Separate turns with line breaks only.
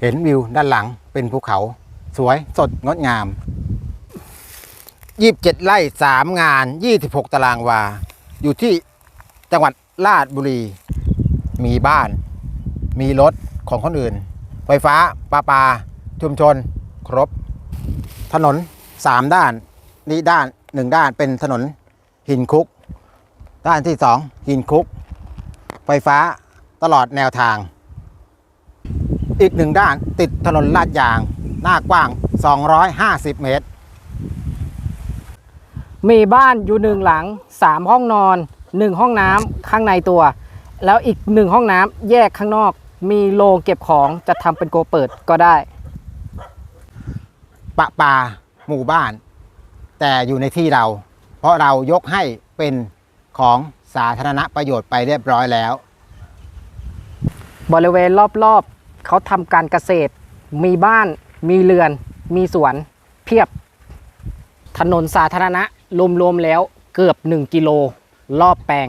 เห็นวิวด้านหลังเป็นภูเขา สวยสดงดงาม 27 ไร่ 3 งาน 26 ตารางวา อยู่ที่จังหวัดราชบุรี มีบ้าน มีรถของคนอื่น ไฟฟ้าปลาปา ชุมชน ครบ ถนน 3 ด้าน นี่ด้าน 1 ด้านเป็นถนนหินคุก ด้านที่ 2 หินคุก ไฟฟ้าตลอดแนวทาง อีกหนึ่งด้านติดถนนลาดยาง หน้ากว้าง 250 เมตร
มีบ้านอยู่หนึ่งหลังสามห้องนอนหนึ่งห้องน้ำข้างในตัว แล้วอีกหนึ่งห้องน้ำแยกข้างนอก มีโรงเก็บของจะทำเป็นโกเปิดก็ได้
ปะปาหมู่บ้าน แต่อยู่ในที่เรา เพราะเรายกให้เป็นของสาธารณประโยชน์ไปเรียบร้อยแล้ว
บริเวณรอบๆ เขาทำการเกษตร มีบ้าน มีเรือน มีสวน เพียบ ถนนสาธารณะรวมๆแล้วเกือบ 1 กิโลรอบแปลง